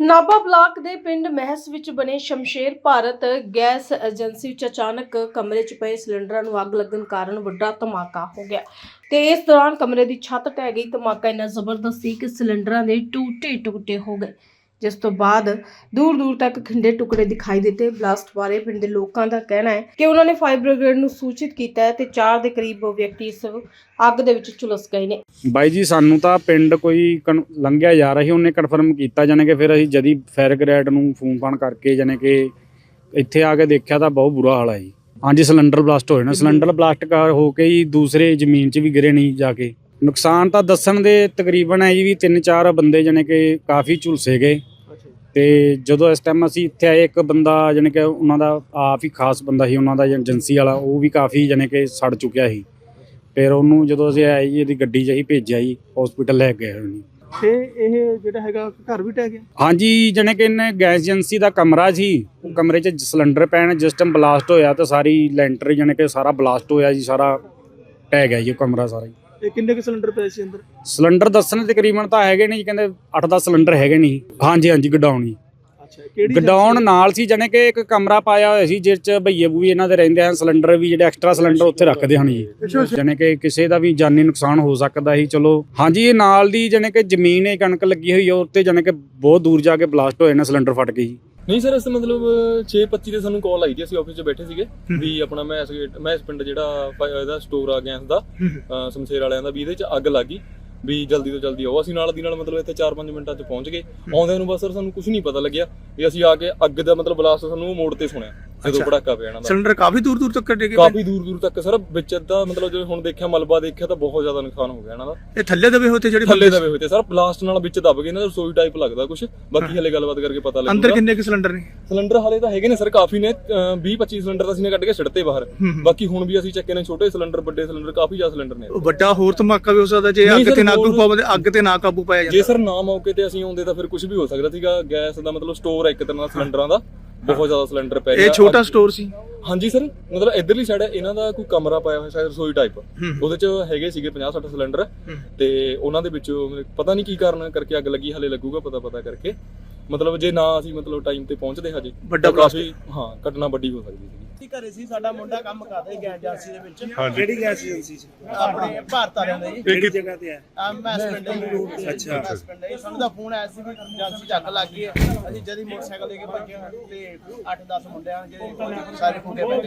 Nabha block ਦੇ ਪਿੰਡ ਮਹਿਸ ਵਿੱਚ ਬਣੇ ਸ਼ਮਸ਼ੇਰ ਭਾਰਤ ਗੈਸ ਏਜੰਸੀ ਵਿੱਚ ਅਚਾਨਕ ਕਮਰੇ 'ਚ ਪਏ ਸਿਲੰਡਰਾਂ ਨੂੰ ਅੱਗ ਲੱਗਣ ਕਾਰਨ ਵੱਡਾ ਧਮਾਕਾ ਹੋ ਗਿਆ। ਤੇ ਇਸ ਦੌਰਾਨ ਕਮਰੇ ਦੀ ਛੱਤ ਢਹਿ ਗਈ। ਧਮਾਕਾ ਇੰਨਾ ਜ਼ਬਰਦਸਤ ਸੀ ਕਿ ਸਿਲੰਡਰਾਂ ਦੇ ਟੂਟੇ ਟੁਕੜੇ ਹੋ ਗਏ। ਜਿਸ ਤੋਂ ਬਾਅਦ ਦੂਰ ਦੂਰ ਤੱਕ ਖਿੰਡੇ ਟੁਕੜੇ ਦਿਖਾਈ ਦਿੱਤੇ। ਬਲਾਸਟ ਬਾਰੇ ਪਿੰਡ ਦੇ ਲੋਕਾਂ ਦਾ ਕਹਿਣਾ ਹੈ ਕਿ ਉਹਨਾਂ ਨੇ ਫਾਇਰ ਬ੍ਰਿਗੇਡ ਨੂੰ ਸੂਚਿਤ ਕੀਤਾ ਹੈ ਤੇ 4 ਦੇ ਕਰੀਬ ਵਿਅਕਤੀ ਇਸ ਅੱਗ ਦੇ ਵਿੱਚ ਝੁਲਸ ਗਏ ਨੇ। ਬਾਈ ਜੀ, ਸਾਨੂੰ ਤਾਂ ਪਿੰਡ ਕੋਈ ਕਨ- ਲੰਘਿਆ ਜਾ ਰਹੀ ਉਹਨੇ ਕਨਫਰਮ ਕੀਤਾ ਜਾਨੇ ਕਿ ਫਿਰ ਅਸੀਂ ਜਦੀ ਫਾਇਰ ਗ੍ਰੇਡ ਨੂੰ ਫੋਨ ਫਾਨ ਕਰਕੇ ਜਾਨੇ ਕਿ ਇੱਥੇ ਆ ਕੇ ਦੇਖਿਆ ਤਾਂ ਬਹੁਤ ਬੁਰਾ ਹਾਲ ਹੈ ਜੀ। ਹਾਂਜੀ, ਸਿਲੰਡਰ ਬਲਾਸਟ ਹੋਏ ਨੇ। ਸਿਲੰਡਰ ਬਲਾਸਟ ਕਰ ਹੋ ਕੇ ਹੀ ਦੂਸਰੇ ਜ਼ਮੀਨ 'ਚ ਵੀ ਗਿਰੇ ਨਹੀਂ ਜਾ ਕੇ। ਨੁਕਸਾਨ ਤਾਂ ਦੱਸਣ ਦੇ ਤਕਰੀਬਨ ਹੈ ਜੀ ਵੀ ਤਿੰਨ ਚਾਰ ਬੰਦੇ ਜਾਨੇ ਕਿ ਕਾਫੀ ਝੁਲਸੇ ਗਏ। ਤੇ ਜਦੋਂ ਇਸ ਟਾਈਮ ਅਸੀਂ ਇੱਥੇ ਆਏ ਇੱਕ ਬੰਦਾ ਜਾਣੀ ਕਿ ਉਹਨਾਂ ਦਾ ਆਪ ਹੀ ਖਾਸ ਬੰਦਾ ਸੀ ਉਹਨਾਂ ਦਾ ਏਜੰਸੀ ਵਾਲਾ ਉਹ ਵੀ ਕਾਫੀ ਜਾਣੀ ਕਿ ਸੜ ਚੁੱਕਿਆ ਸੀ। ਫਿਰ ਉਹਨੂੰ ਜਦੋਂ ਅਸੀਂ ਆਏ ਜੀ ਇਹਦੀ ਗੱਡੀ 'ਚ ਅਸੀਂ ਭੇਜਿਆ ਜੀ ਹਸਪੀਟਲ ਲੈ ਕੇ ਗਏ ਉਹਨੂੰ। ਤੇ ਇਹ ਜਿਹੜਾ ਹੈਗਾ ਘਰ ਵੀ ਟਹਿ ਗਿਆ? ਹਾਂਜੀ ਜਾਣੀ ਕਿ ਇਹਨੇ ਗੈਸ ਏਜੰਸੀ ਦਾ ਕਮਰਾ ਸੀ ਉਹ ਕਮਰੇ 'ਚ ਸਿਲੰਡਰ ਪੈਣ ਜਿਸ ਟਾਈਮ ਬਲਾਸਟ ਹੋਇਆ ਤਾਂ ਸਾਰੀ ਲੈਂਟਰ ਜਾਣੀ ਕਿ ਸਾਰਾ ਬਲਾਸਟ ਹੋਇਆ ਜੀ ਸਾਰਾ ਟਹਿ ਗਿਆ ਜੀ ਉਹ ਕਮਰਾ ਸਾਰਾ ਇਹ ਕਿੰਨੇ ਕੁ ਸਿਲੰਡਰ ਪਏ ਸੀ ਅੰਦਰ? ਸਿਲੰਡਰ ਦੱਸਣ ਦੇ ਤਕਰੀਬਨ ਤਾਂ ਹੈਗੇ ਨਹੀਂ ਕਹਿੰਦੇ 8-10 ਸਿਲੰਡਰ ਹੈਗੇ ਨਹੀਂ ਹਾਂਜੀ ਹਾਂਜੀ ਗਡਾਉਣ ਜੀ। ਅੱਛਾ ਕਿਹੜੀ ਗਡਾਉਣ ਨਾਲ ਸੀ ਜਾਣੀ ਕਿ ਇੱਕ ਕਮਰਾ ਪਾਇਆ ਹੋਇਆ ਸੀ ਜਿਸ ਚ ਭਈਏ ਬੂਈ ਇਹਨਾਂ ਦੇ ਰਹਿੰਦੇ ਹਨ ਸਿਲੰਡਰ ਵੀ ਜਿਹੜੇ ਐਕਸਟਰਾ ਸਿਲੰਡਰ ਉੱਥੇ ਰੱਖਦੇ ਹਨ ਜੀ। ਜਾਣੀ ਕਿ ਕਿਸੇ ਦਾ ਵੀ ਜਾਨੀ ਨੁਕਸਾਨ ਹੋ ਸਕਦਾ ਸੀ ਚਲੋ। ਹਾਂਜੀ ਇਹ ਨਾਲ ਦੀ ਜਾਣੀ ਕਿ ਜ਼ਮੀਨ ਇਹ ਕਣਕ ਲੱਗੀ ਹੋਈ ਹੈ ਉੱਤੇ ਜਾਣੀ ਕਿ ਬਹੁਤ ਦੂਰ ਜਾ ਕੇ ਬਲਾਸਟ ਹੋਏ ਨੇ ਸਿਲੰਡਰ ਫਟ ਗਏ ਜੀ। ਨਹੀਂ ਸਰ ਇਸ ਮਤਲਬ 6:25 ਦੇ ਸਾਨੂੰ ਕਾਲ ਆਈ ਸੀ ਅਸੀਂ ਆਫਿਸ 'ਚ ਬੈਠੇ ਸੀਗੇ ਵੀ ਆਪਣਾ ਮੈਂ ਇਸ ਮੈਂ ਇਸ ਪਿੰਡ ਜਿਹੜਾ ਪ- ਇਹਦਾ ਸਟੋਰ ਆ ਗੈਸ ਦਾ ਅ, ਸਮਸ਼ੇਰ ਵਾਲਿਆਂ ਦਾ ਵੀ ਇਹਦੇ 'ਚ ਅੱਗ ਲੱਗ ਗਈ ਵੀ ਜਲਦੀ ਤੋਂ ਜਲਦੀ ਆਓ। ਅਸੀਂ ਨਾਲ ਦੀ ਨਾਲ ਮਤਲਬ ਇੱਥੇ 4-5 ਮਿੰਟਾਂ 'ਚ ਪਹੁੰਚ ਗਏ। ਆਉਂਦੇ ਨੂੰ ਬਸ ਸਰ ਸਾਨੂੰ ਕੁਝ ਨਹੀਂ ਪਤਾ ਲੱਗਿਆ ਵੀ ਅਸੀਂ ਆ ਕੇ ਅੱਗ ਦਾ ਮਤਲਬ ਬਲਾਸਟ ਸਾਨੂੰ ਮੋੜ ਤੇ ਸੁਣਿਆ। ਜਦੋਂ। ਪੜਾਕਾ ਪਿਆ ਇਹਨਾਂ ਦਾ। ਸਿਲੰਡਰ ਕਾਫੀ ਦੂਰ ਦੂਰ ਤੱਕ ਗਏ ਕਾਫੀ ਦੂਰ ਦੂਰ ਤੱਕ ਸਰ ਵਿੱਚ ਦਾ ਮਤਲਬ ਜੇ ਹੁਣ ਦੇਖਿਆ ਮਲਬਾ ਦੇਖਿਆ ਤਾਂ ਬਹੁਤ ਜ਼ਿਆਦਾ ਨੁਕਸਾਨ ਹੋ ਗਿਆ ਇਹਨਾਂ ਦਾ। ਇਹ ਥੱਲੇ ਦਬੇ ਹੋਤੇ ਜਿਹੜੇ ਥੱਲੇ ਦਬੇ ਹੋਏ ਤੇ ਸਰ ਬਲਾਸਟ ਨਾਲ ਵਿੱਚ ਦਬ ਗਏ ਨਾ ਰਸੋਈ ਟਾਈਪ ਲੱਗਦਾ ਕੁਝ ਬਾਕੀ ਹਲੇ ਗੱਲਬਾਤ ਕਰਕੇ ਪਤਾ ਲੱਗੂਗਾ। ਅੰਦਰ ਕਿੰਨੇ ਕੁ ਸਿਲੰਡਰ ਨੇ? ਸਿਲੰਡਰ ਹਾਲੇ ਤਾਂ ਹੈਗੇ ਨੇ ਸਰ ਕਾਫੀ ਨੇ। 20 25 ਸਿਲੰਡਰ ਤਾਂ ਅਸੀਂ ਨੇ ਕੱਢ ਕੇ ਛੱਡਤੇ ਬਾਹਰ। ਬਾਕੀ ਹੁਣ ਵੀ ਅਸੀਂ ਚੱਕੇ ਨੇ ਛੋਟੇ ਸਿਲੰਡਰ ਵੱਡੇ ਸਿਲੰਡਰ ਕਾਫੀ ਜ਼ਿਆਦਾ ਸਿਲੰਡਰ ਨੇ। ਉਹ ਵੱਡਾ ਹੋਰ ਧਮਾਕਾ ਵੀ ਹੋ ਸਕਦਾ ਜੇ ਅੱਗ ਤੇ ਨਾ ਕਾਬੂ ਪਾਉਂਦੇ ਅੱਗ ਤੇ ਨਾ ਕਾਬੂ ਪਾਇਆ ਜੇ ਜਾਂਦਾ। ਸਰ ਨਾ ਮੌਕੇ ਤੇ ਅਸੀਂ ਆਉਂਦੇ ਤਾਂ ਫਿਰ ਕੁਝ ਵੀ ਹੋ ਸਕਦਾ ਸੀਗਾ। ਗੈਸ ਦਾ ਮਤਲਬ ਸਟੋਰ ਹੈ ਇੱਕ ਤਰ੍ਹਾਂ ਦਾ ਸਿਲੰਡਰਾਂ ਦਾ। ਬਹੁਤ ਜ਼ਿਆਦਾ ਸਿਲੰਡਰ ਪੈ ਗਿਆ ਇਹ ਛੋਟਾ ਸਟੋਰ ਸੀ? ਹਾਂਜੀ ਸਰ ਮਤਲਬ ਇਧਰਲੀ ਸਾਈਡ ਇਹਨਾਂ ਦਾ ਕੋਈ ਕਮਰਾ ਪਾਇਆ ਹੋਇਆ ਸ਼ਾਇਦ ਰਸੋਈ ਟਾਈਪ ਉਹਦੇ ਚ ਹੈਗੇ ਸੀਗੇ 50 60 ਸਿਲੰਡਰ ਤੇ ਉਹਨਾਂ ਦੇ ਵਿੱਚੋਂ ਪਤਾ ਨਹੀਂ ਕੀ ਕਾਰਨ ਕਰਕੇ ਅੱਗ ਲੱਗੀ ਹਲੇ ਲੱਗੂਗਾ ਪਤਾ ਪਤਾ ਕਰਕੇ। ਮਤਲਬ ਜੇ ਨਾ ਅਸੀਂ ਮਤਲਬ ਟਾਈਮ ਤੇ ਪਹੁੰਚਦੇ ਹਜੇ ਵੱਡਾ ਕਾਫੀ ਹਾਂ ਘਟਨਾ ਵੱਡੀ ਹੋ ਸਕਦੀ ਸੀ। ਅਸੀਂ ਘਰੇ ਸੀ ਸਾਡਾ ਮੁੰਡਾ ਕੰਮ ਕਰਦਾ ਸੀ ਗੈਸ ਏਜੰਸੀ ਦੇ ਵਿੱਚ। ਕਿਹੜੀ ਗੈਸ ਏਜੰਸੀ ਚ? ਆਪਣੇ ਭਾਰਤ ਵਾਲਿਆਂ ਦੇ ਜੀ। ਇਹ ਕਿ- ਜਗ੍ਹਾ ਤੇ ਹੈ? ਆ ਮੈਸ ਪਿੰਡ ਦੇ ਰੋਡ ਤੇ ਅੱਛਾ। ਮੈਸ ਪਿੰਡ ਹੈ ਸਾਨੂੰ ਦਾ ਫੋਨ ਆਇਆ ਸੀ ਵੀ ਏਜੰਸੀ ਚ ਅੱਗ ਲੱਗ ਗਈ ਹੈ। ਅਸੀਂ ਜਦੀ ਮੋਟਰਸਾਈਕਲ ਲੈ ਕੇ ਭੱਜੇ ਤੇ 8-10 ਮੁੰਡੇ ਆ ਜਿਹੜੇ ਸਾਰੇ ਪਏ ਨੇ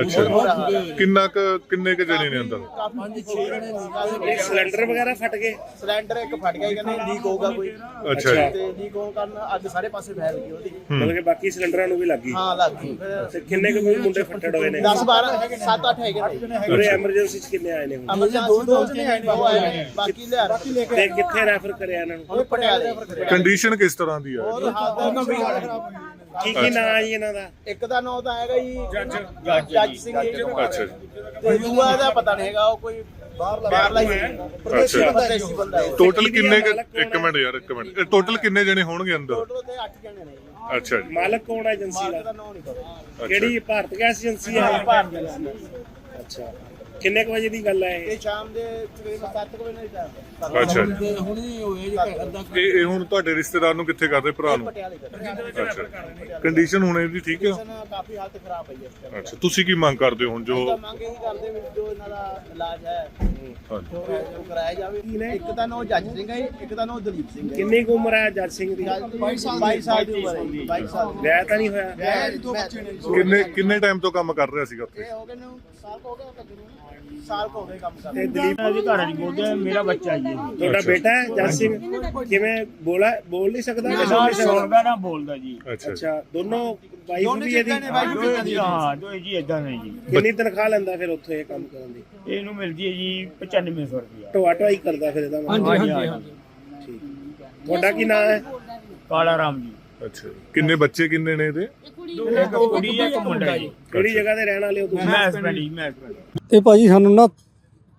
ਅੱਛਾ। ਬੁਰਾ ਹਾਲ ਹੈ। ਕਿੰਨਾ ਕੁ ਕਿੰਨੇ ਕੁ ਜਣੇ ਨੇ ਅੰਦਰ? ਕਾਫੀ 6 ਜਣੇ ਸੀ ਕਾਫੀ ਸਿਲੰਡਰ ਵਗੈਰਾ ਫਟ ਗਏ? ਸਿਲੰਡਰ ਇੱਕ ਫਟ ਗਿਆ ਸੀ, ਕਹਿੰਦੇ ਲੀਕ ਹੋਊਗਾ ਕੋਈ। ਅੱਛਾ ਤੇ ਲੀਕ ਹੋਣ ਕਾਰਨ ਅੱਗ ਸਾਰੇ ਪਾਸੇ ਫੈਲ ਗਈ ਉਹਦੀ। ਮਤਲਬ ਕਿ ਬਾਕੀ ਸਿਲੰਡਰਾਂ ਨੂੰ ਵੀ ਲੱਗੀ ਹਾਂ ਲੱਗ ਤੇ ਕਿੰਨੇ ਕੁ ਮੁੰਡੇ ਫੱਟੜ ਹੋਏ ਨੇ। 10 12 7-8 ਹੈਗੇ ਨੇ। ਪੂਰੇ ਐਮਰਜੈਂਸੀ ਚ ਕਿੰਨੇ ਆਏ ਨੇ ਹੁਣ? ਐਮਰਜੈਂਸੀ ਦੋ ਜਣੇ ਆਏ ਨੇ ਉਹ ਆਏ ਨੇ ਬਾਕੀ ਲਿਆ ਬਾਕੀ ਲੈ ਤੇ ਕਿੱਥੇ ਰੈਫਰ ਕਰਿਆ ਇਹਨਾਂ ਨੂੰ? ਉਹ ਪਟਿਆਲੇ। ਕੰਡੀਸ਼ਨ ਕਿਸ ਤਰ੍ਹਾਂ ਦੀ ਹੈ ਬਹੁਤ ਹਾਲਤ ਗੰਭੀਰ ਕੀ ਕੀ ਨਾਂ ਆ ਜੀ ਇਹਨਾਂ ਦਾ? ਇੱਕ ਦਾ ਨਾਮ ਤਾਂ ਹੈਗਾ ਜੀ ਜੱਜ। ਜੱਜ ਸਿੰਘ ਜੀ। ਅੱਛਾ ਜੀ। ਤੇ ਦੂਆ ਦਾ ਪਤਾ ਨਹੀਂ ਹੈਗਾ ਉਹ ਕੋਈ ਬਾਹਰਲਾ ਹੀ। ਹੈ ਪ੍ਰਦੇਸੀ ਬੰਦਾ ਹੈ ਟੋਟਲ ਕਿੰਨੇ ਇੱਕ ਮਿੰਟ ਯਾਰ ਇੱਕ ਮਿੰਟ। ਟੋਟਲ ਕਿੰਨੇ ਜਣੇ ਹੋਣਗੇ ਅੰਦਰ? ਟੋਟਲ ਤੇ 8 ਜਣੇ ਨੇ। ਅੱਛਾ ਜੀ। ਮਾਲਕ ਕੌਣ ਹੈ ਏਜੰਸੀ ਦਾ? ਕਿਹੜੀ ਭਾਰਤ ਗੈਸ ਏਜੰਸੀ ਹੈ? ਭਾਰਤ ਦੇ ਸੀ। ਅੱਛਾ। ਕਿੰਨੇ ਕੁ ਵਜੇ ਦੀ ਗੱਲ ਹੈ ਇਹ? ਇਹ ਸ਼ਾਮ ਦੇ ਤਕਰੀਬਨ 7 ਵਜੇ ਨਾਲ ਟਾਈਮ ਅੱਛਾ ਜੀ ਇਹ ਇਹ ਹੁਣ ਤੁਹਾਡੇ ਰਿਸ਼ਤੇਦਾਰ ਨੂੰ ਕਿੱਥੇ ਕਰਦੇ ਭਰਾ ਨੂੰ? ਪਟਿਆਲੇ ਕਰ ਅੱਛਾ। ਕੰਡੀਸ਼ਨ ਹੁਣ ਇਹਦੀ ਠੀਕ ਹੈ? ਕਾਫੀ ਹਾਲਤ ਖਰਾਬ ਹੈ ਇਸ time। ਅੱਛਾ ਤੁਸੀਂ ਕੀ ਮੰਗ ਕਰਦੇ ਹੋ ਹੁਣ ਜੋ ਤਾਂ ਮੰਗ ਇਹੀ ਕਰਦੇ ਵੀ ਜੋ ਇਹਨਾਂ ਦਾ ਇਲਾਜ ਹੈ ਹਾਂਜੀ। ਜੋ ਜੋ ਕਰਾਇਆ ਜਾਵੇ। ਇੱਕ ਦਾ ਨਾਮ ਜੱਜ ਸਿੰਘ ਹੈ ਇੱਕ ਦਾ ਨਾਮ ਦਲੀਪ ਸਿੰਘ ਹੈ ਕਿੰਨੀ ਕੁ ਉਮਰ ਹੈ ਜੱਜ ਸਿੰਘ ਦੀ? 22 ਸਾਲ ਦੀ। ਉਮਰ ਹੈ ਜੀ, 22 ਸਾਲ ਦੀ। ਵਿਆਹ ਤਾਂ ਨਹੀਂ ਹੋਇਆ? ਵਿਆਹ ਜੀ ਦੋ ਬੱਚੇ ਨੇ ਕਿੰਨੇ ਕਿੰਨੇ ਟਾਈਮ ਤੋਂ ਕੰਮ ਕਰ ਰਿਹਾ ਸੀਗਾ ਉੱਥੇ? ਇਹ ਹੋ ਗਏ ਨੂੰ ਸਾਲ ਕੁ ਹੋ ਗਿਆ ਤਕਰੀਬਨ ਸਾਲ ਕੁ ਹੋ ਗਏ ਕੰਮ ਤੇ ਕਰਦੇ ਦਲੀਪ ਜੀ ਘਰ ਨਹੀਂ ਬੋਲਦੇ ਮੇਰਾ ਬੱਚਾ ਹੀ ਹੈ ਤੁਹਾਡਾ ਬੇਟਾ ਹੈ ਜੱਜ ਸਿੰਘ ਕਿਵੇਂ ਬੋਲਾ ਬੋਲ ਨਹੀਂ ਸਕਦਾ? ਕਿ ਸੁਣ ਨਾ ਨਹੀਂ ਸਕਦਾ। ਸੁਣਦਾ ਨਾ ਬੋਲਦਾ ਜੀ। ਅੱਛਾ। ਜੀ ਅੱਛਾ ਦੋਨੋਂ ਵਾਈਫ ਵੀ ਇਹਦੀ? ਜੀ ਹਾਂ ਦੋਏ ਜੀ ਇਦਾਂ ਨਹੀਂ ਜੀ। ਕਿੰਨੀ ਤਨਖਾਹ ਲੈਂਦਾ ਫਿਰ ਉੱਥੇ ਇਹ ਕੰਮ ਕਰਨ ਦੀ? ਇਹਨੂੰ ਮਿਲਦੀ ਹੈ ਜੀ 9500 ਰੁਪਇਆ। ਢੋਆ ਢੋਆਈ ਕਰਦਾ ਫਿਰ ਇਹਦਾ ਹਾਂਜੀ ਹਾਂਜੀ ਠੀਕ। ਤੁਹਾਡਾ ਕੀ ਨਾਮ ਹੈ? ਕਾਲਾ ਰਾਮ ਜੀ। ਅੱਛਾ ਕਿੰਨੇ ਬੱਚੇ ਕਿੰਨੇ ਨੇ ਇਹਦੇ? ਇੱਕ ਕੁੜੀ ਹੈ ਇੱਕ ਮੁੰਡਾ ਜੀ। ਕਿਹੜੀ ਜਗ੍ਹਾ ਤੇ ਰਹਿਣ ਵਾਲੇ ਹੋ ਤੁਸੀਂ? ਮੈਂ ਹਸਬੰਡ ਜੀ ਮੈਂ husband। ਇਹ ਭਾਜੀ ਸਾਨੂੰ ਨਾ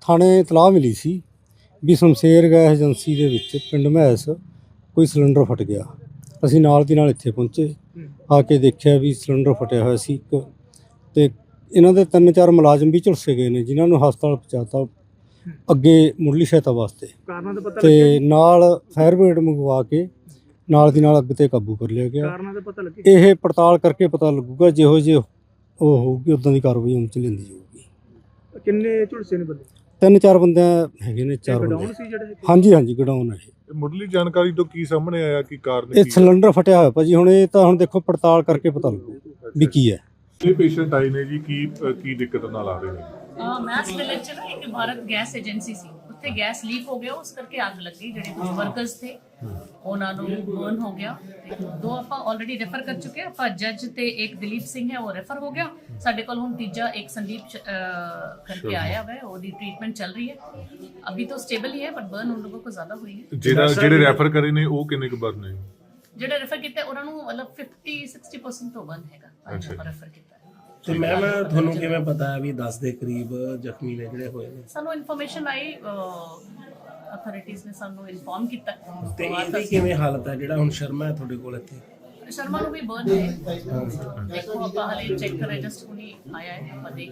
ਥਾਣੇ ਇਤਲਾਹ ਮਿਲੀ ਸੀ ਵੀ ਸ਼ਮਸ਼ੇਰ ਗੈਸ ਏਜੰਸੀ ਦੇ ਵਿੱਚ ਪਿੰਡ ਮਹਿਸ ਕੋਈ ਸਿਲੰਡਰ ਫਟ ਗਿਆ। ਅਸੀਂ ਨਾਲ ਦੀ ਨਾਲ ਇੱਥੇ ਪਹੁੰਚੇ। ਆ ਕੇ ਦੇਖਿਆ ਵੀ ਸਿਲੰਡਰ ਫਟਿਆ ਹੋਇਆ ਸੀ ਇੱਕ। ਤੇ ਇਹਨਾਂ ਦੇ ਤਿੰਨ ਚਾਰ ਮੁਲਾਜ਼ਮ ਵੀ ਝੁਲਸੇ ਗਏ ਨੇ ਜਿਨ੍ਹਾਂ ਨੂੰ ਹਸਪਤਾਲ ਪਹੁੰਚਾਤਾ ਅੱਗੇ ਮੁੱਢਲੀ ਸਹਾਇਤਾ ਵਾਸਤੇ। ਤੇ ਨਾਲ ਫਾਇਰ ਬ੍ਰਿਗੇਡ ਮੰਗਵਾ ਕੇ ਨਾਲ ਦੀ ਨਾਲ ਅੱਗ ਤੇ ਕਾਬੂ ਕਰ ਲਿਆ ਗਿਆ। ਕਾਰਨਾਂ ਦਾ ਪਤਾ ਲੱਗੇ ਇਹ ਪੜਤਾਲ ਕਰਕੇ ਪਤਾ ਲੱਗੂਗਾ ਜਿਹੋ ਜਿਹੇ ਉਹ ਹੋਊਗੀ ਉਦਾਂ ਦੀ ਕਾਰਵਾਈ ਅਮਲ ਚ ਲੈਂਦੀ ਜਾਊਗੀ। ਕਿੰਨੇ ਝੁਲਸੇ ਨੇ ਬੰਦੇ? ਤਿੰਨ ਚਾਰ ਬੰਦੇ ਹੈਗੇ ਨੇ ਚਾਰ ਗਡਾਊਨ ਬੰਦੇ। ਸੀ ਜਿਹੜੇ ਹਾਂਜੀ ਹਾਂਜੀ ਗਡਾਊਨ ਹੈ ਇਹ। ਇਹ ਮੁੱਢਲੀ ਜਾਣਕਾਰੀ ਤੋਂ ਕੀ ਸਾਹਮਣੇ ਆਇਆ ਕਿ ਕਾਰਨ ਇਹ ਕੀ ਹੈ ਸਿਲੰਡਰ ਫਟਿਆ ਹੋਇਆ ਭਾਜੀ ਹੁਣ ਇਹ ਤਾਂ ਹੁਣ ਦੇਖੋ ਪੜਤਾਲ ਕਰਕੇ ਪਤਾ ਲੱਗੂ ਵੀ ਕੀ ਹੈ। ਇਹ ਪੇਸ਼ੈਂਟ ਆਏ ਨੇ ਜੀ ਕੀ ਅ, ਕੀ ਦਿੱਕਤ ਨਾਲ ਆ ਰਹੇ ਨੇ? ਮੈਸ ਵਿਲੇਜ ਚ ਨਾ ਇੱਕ ਭਾਰਤ ਗੈਸ ਏਜੰਸੀ ਸੀ। ਉੱਥੇ ਗੈਸ ਲੀਕ ਹੋ ਗਿਆ ਉਸ ਕਰਕੇ ਅੱਗ ਲੱਗੀ ਜਿਹੜੇ ਕੁਝ ਵਰਕਰਸ ਥੇ ਉਹਨਾਂ ਨੂੰ ਬਰਨ ਹੋ ਗਿਆ। ਤੇ ਦੋ ਆਪਾਂ ਆਲਰੇਡੀ ਰੈਫਰ ਕਰ ਚੁੱਕੇ ਆਪਾਂ ਜੱਜ ਤੇ ਇੱਕ ਦਲੀਪ ਸਿੰਘ ਹੈ ਉਹ ਰੈਫਰ ਹੋ ਗਿਆ। ਸਾਡੇ ਕੋਲ ਹੁਣ ਤੀਜਾ ਇੱਕ ਸੰਦੀਪ ਚ- ਅਹ ਕਰਕੇ ਆਇਆ ਹੋਇਆ ਹੈ, ਉਹਦੀ ਟ੍ਰੀਟਮੈਂਟ ਚੱਲ ਰਹੀ ਹੈ। ਅਭੀ ਤਾਂ ਸਟੇਬਲ ਹੀ ਹੈ ਪਰ ਬਰਨ ਉਨ ਲੋਗੋਂ ਕੋ ਜ਼ਿਆਦਾ ਹੋਈ ਹੈ। ਜਿਹੜਾ ਜਿਹੜੇ ਰੈਫਰ ਕਰੇ ਨੇ ਉਹ ਕਿੰਨੇ ਕੁ ਬਰ ਨੇ? ਜਿਹੜੇ ਰੈਫਰ ਕੀਤੇ ਉਹਨਾਂ ਨੂੰ ਮਤਲਬ 50 60% ਤੋਂ ਬਰਨ ਹੈਗਾ ਅੱਛਾ ਜੀ। ਰੈਫਰ ਕੀਤੇ। ਤੇ ਮੈਮ ਤੁਹਾਨੂੰ ਕਿਵੇਂ ਪਤਾ ਹੈ ਵੀ 10 ਦੇ ਕਰੀਬ ਜ਼ਖਮੀ ਨੇ ਜਿਹੜੇ ਹੋਏ ਨੇ? ਸਾਨੂੰ ਇਨਫੋਰਮੇਸ਼ਨ ਆਈ ਅਥਾਰਟੀਜ਼ ਨੇ ਸਾਨੂੰ ਇਨਫੋਰਮ ਕੀਤਾ। ਤੇ ਇਹਦੀ ਕਿਵੇਂ ਹਾਲਤ ਹੈ? ਜਿਹੜਾ ਹੁਣ ਸ਼ਰਮਾ ਹੈ ਤੁਹਾਡੇ ਕੋਲ ਇੱਥੇ? ਸ਼ਰਮਾ ਨੂੰ ਵੀ ਬਰਨ ਹੈ। ਦੇਖੋ ਆਪਾਂ ਹਲੇ ਚੈੱਕ ਕਰ ਰਹੇ ਜਸਟ ਹੁਣੀ ਆਇਆ ਹੈ ਆਪਾਂ ਦੇਖ